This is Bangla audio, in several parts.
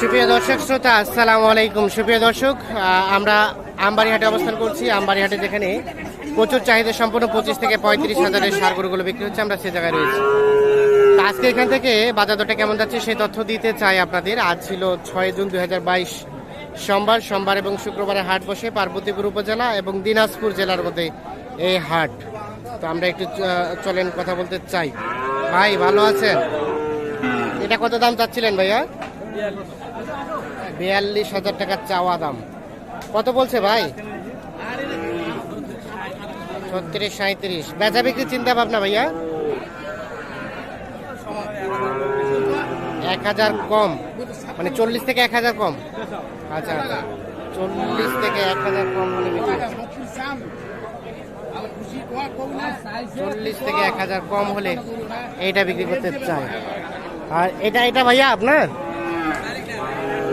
সুপ্রিয় দর্শক শ্রোতা, আসসালামু আলাইকুম। সুপ্রিয় দর্শক আমরা আমবাড়িহাটে অবস্থান করছি। আমবাড়িহাটে যেখানে প্রচুর চাহিদা সম্পন্ন পঁচিশ থেকে পঁয়ত্রিশ হাজারের সার গরুগুলো বিক্রি হচ্ছে, আমরা সে জায়গায় রয়েছি। আজকে এখান থেকে বাজার দরটা কেমন যাচ্ছে সেই তথ্য দিতে চাই আপনাদের। আজ ছিল ছয় জুন দু হাজার বাইশ, সোমবার সোমবার এবং শুক্রবারে হাট বসে পার্বতীপুর উপজেলা এবং দিনাজপুর জেলার মধ্যে এই হাট। তো আমরা একটু চলেন কথা বলতে চাই। ভাই, ভালো আছেন? এটা কত দাম চাচ্ছিলেন ভাইয়া? বিয়াল্লিশ হাজার টাকার চাওয়া দাম। কত বলছে ভাই? ছত্রিশ সাঁত্রিশ বেচা বিক্রি চিন্তা ভাবনা ভাইয়া? এক হাজার কম। মানে চল্লিশ থেকে এক হাজার কম? আচ্ছা আচ্ছা। চল্লিশ থেকে এক হাজার কম হলে চল্লিশ থেকে এক হাজার কম হলে এইটা বিক্রি করতে চাই আর এটা এটা ভাইয়া আপনার?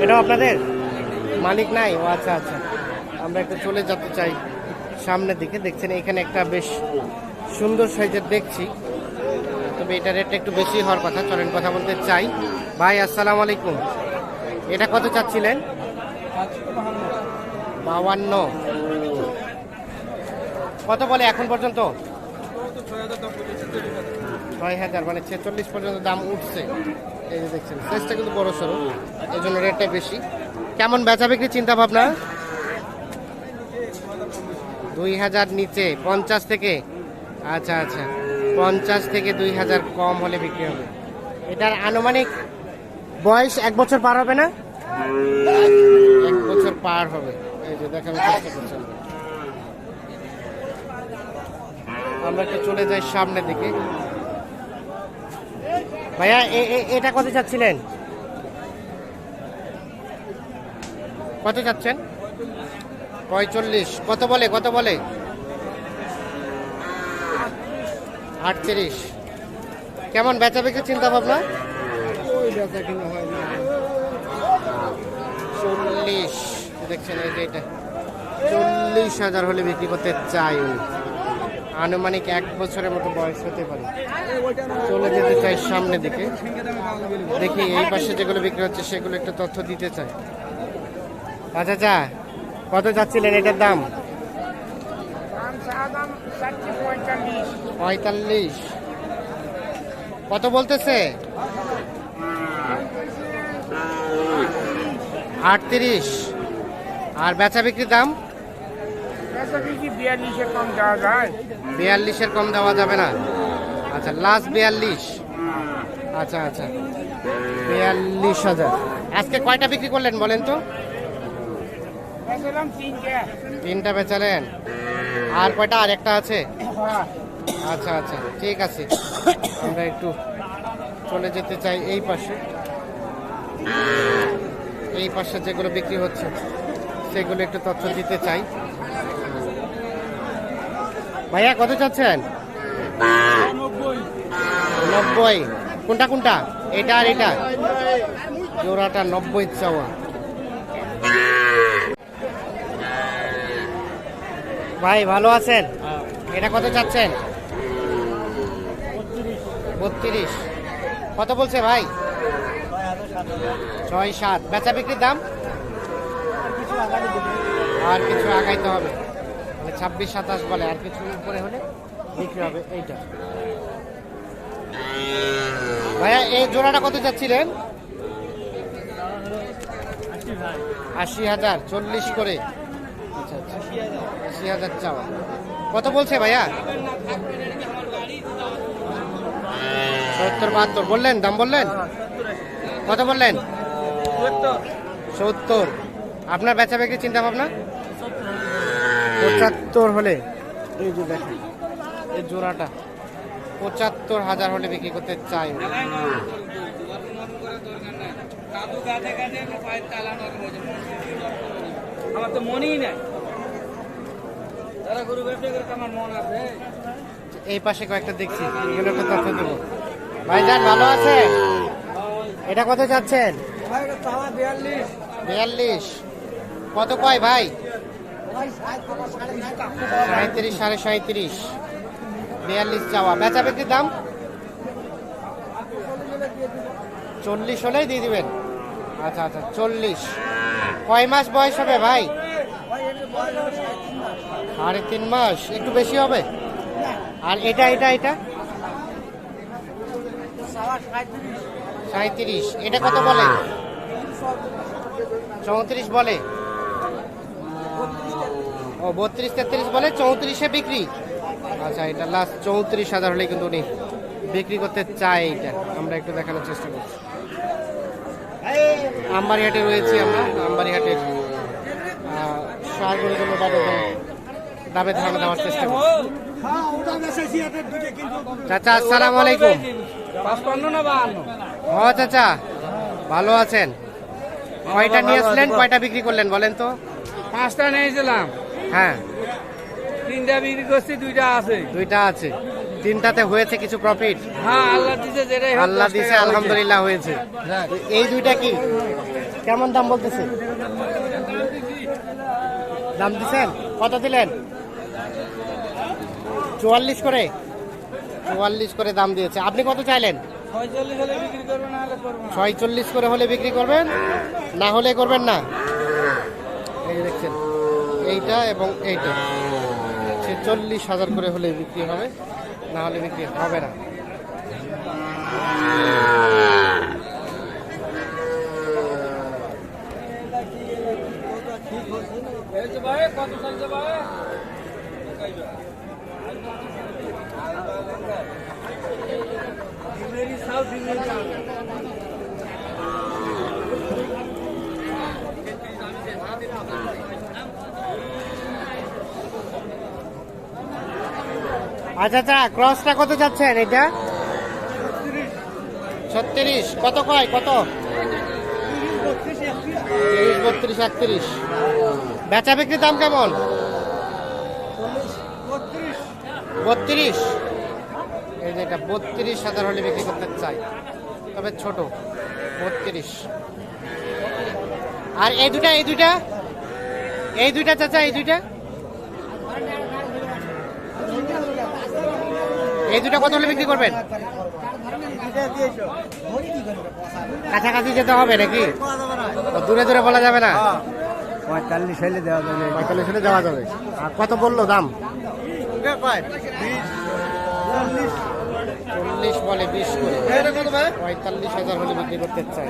এটাও আপনাদের? মালিক নাই? ও আচ্ছা আচ্ছা। আমরা একটু চলে যেতে চাই সামনের দিকে। দেখছেন, এখানে একটা বেশ সুন্দর সাইজের দেখছি। তবে এটা রেটটা একটু বেশি হওয়ার কথা, চলেন কথা বলতে চাই। ভাই, আসসালাম আলাইকুম। এটা কত চাচ্ছিলেন? বাউান্ন। কত বলে এখন পর্যন্ত? ছয় হাজার মানে ছেচল্লিশ পর্যন্ত দাম উঠছে। এই যে দেখছেন সাইজটা কিন্তু বড় সড়ো এই জন্য রেটটা বেশি। কেমন বেচা বিক্রি চিন্তা ভাবনা? দুই হাজার নিচে, পঞ্চাশ থেকে আচ্ছা আচ্ছা পঞ্চাশ থেকে দুই হাজার কম হলে বিক্রি হবে। এটার আনুমানিক বয়স এক বছর পার হবে না? এক বছর পার হবে। এই যে করছেন। আমরা একটু চলে যাই সামনের দিকে। ভাইয়া এটা কত চাচ্ছিলেন? কত চাচ্ছেন? পঁয়চল্লিশ। কত বলে কত বলে? আটত্রিশ। কেমন বেচা বিক্রি চিন্তা ভাবনা চল্লিশ। দেখছেন এই যে এটা। চল্লিশ হাজার হলে বিক্রি করতে চাই। আনুমানিক এক বছরের মতো বয়স হতে পারে। চলে যেতে চাই সামনে দিকে। দেখি এই পাশে যেগুলো বিক্রি হচ্ছে, সেগুলো একটু তথ্য দিতে চাই। আচ্ছা আচ্ছা কত চাচ্ছিলেন এটার দাম? পঁয়তাল্লিশ। কত বলতেছে? আটত্রিশ। আর বেচা বিক্রির দাম বিয়াল্লিশে কম দেওয়া যায় বিয়াল্লিশের কম দেওয়া যাবে না। আচ্ছা লাস্ট বিয়াল্লিশ। আচ্ছা আচ্ছা। বিয়াল্লিশ হাজার। আজকে কয়টা বিক্রি করলেন বলেন তো? তিনটা। বেচালেন। আর কয়টা? আর একটা আছে? আচ্ছা আচ্ছা। ঠিক আছে। আমরা একটু চলে যেতে চাই এই পাশে। এই পাশে যেগুলো বিক্রি হচ্ছে সেগুলো একটু তথ্য দিতে চাই। ভাইয়া, কত চাচ্ছেন? নব্বই। কোনটা কোনটা? এটা আর এটা। জোড়াটা নব্বই চাওয়া। ভাই, ভালো আছেন? এটা কত চাচ্ছেন? বত্রিশ। কত বলছে ভাই? ছয় সাত। বেচা বিক্রির দাম? আর কিছু আগাইতে হবে। ছাব্বিশ সাতাশ বলে আর কিছু উপরে হলে বিক্রি হবে এইটা। ভাইয়া এই জোড়াটা কত চাচ্ছিলেন? আশি হাজার চল্লিশ করে। আচ্ছা আচ্ছা। আশি হাজার চাওয়া। কত বলছে ভাইয়া? সত্তর বাহাত্তর। বললেন দাম বললেন? কত বললেন? সত্তর। আপনার বেচা বিক্রি চিন্তা ভাবনা পঁচাত্তর হলে। এই যে দেখেন এই জোড়াটা পঁচাত্তর হাজার হলে বিক্রি করতে চাই। আমার তো মনেই নাই। তারা গরু ব্যবসা করে তো আমার মন আছে এই পাশে কয়েকটা দেখছি এগুলো একটা তথ্য দেবো। ভাইজান ভালো আছে এটা কত চাচ্ছেন? বিয়াল্লিশ। বিয়াল্লিশ। কত কয় ভাই? সাঁত্রিশ সাড়ে সাঁত্রিশ। বিয়াল্লিশ চাওয়া। বেচা বিক্রির দাম? চল্লিশ হলেই দিয়ে দিবেন। আচ্ছা আচ্ছা চল্লিশ। কয় মাস বয়স হবে ভাই? সাড়ে তিন মাস। একটু বেশি হবে? আর এটা এটা এটা? সাঁত্রিশ। এটা কত বলে? চৌত্রিশ বলে। ও, বত্রিশ, তেত্রিশ বলে চৌত্রিশে বিক্রি। আচ্ছা এটা লাস্ট চৌত্রিশ হাজার হলে কিন্তু উনি বিক্রি করতে চায় এইটা আমরা একটু দেখানোর চেষ্টা করছি। আমবাড়িহাটে রয়েছি আমরা আমবাড়িহাটের সারগুলো বাদে দামে ধারণা দেওয়ার চেষ্টা করছি। চাচা, আসসালামু আলাইকুম। হ, চাচা, ভালো আছেন? কয়টা নিয়ে আসলেন, কয়টা বিক্রি করলেন, বলেন তো? পাঁচটা নিয়েছিলাম হ্যাঁ। তিনটা বিক্রি করছি দুইটা আছে। দুইটা আছে। তিনটাতে হয়েছে কিছু প্রফিট হ্যাঁ আল্লাহ দিছে যেটাই আল্লাহ দিছে আলহামদুলিল্লাহ হয়েছে। এই দুইটা কি? কেমন দাম বলতেছে? দাম দিছেন? কত দিলেন? চুয়াল্লিশ করে। চুয়াল্লিশ করে দাম দিয়েছে। আপনি কত চাইলেন? ছয়চল্লিশ করে হলে বিক্রি করবেন? না হলে করবেন না? এইটা এবং এইটা। ছেচল্লিশ হাজার করে হলে বিক্রি হবে না হলে বিক্রি হবে না। আচ্ছা আচ্ছা ক্রসটা কত যাচ্ছেন এটা? ছত্রিশ, কত কয়, কত? তিরিশ, বত্রিশ, একত্রিশ। বেচা বিক্রির দাম কেমন? বত্রিশ। এই যে এটা বত্রিশ হাজার হলে বিক্রি করতে চাই, তবে ছোট, বত্রিশ। আর এই দুটা, এই দুইটা এই দুইটা চাচা এই দুইটা? এই দুটো কত হলে বিক্রি করবেন? কাছাকাছি যেতে হবে নাকি? দূরে দূরে বলা যাবে না? পঁয়তাল্লিশ হলে দেওয়া যাবে। পঁয়তাল্লিশ হলে দেওয়া যাবে। আর কত বলল দাম? চল্লিশ বলে বিশ করে। পঁয়তাল্লিশ হাজার হলে বিক্রি করতে চাই।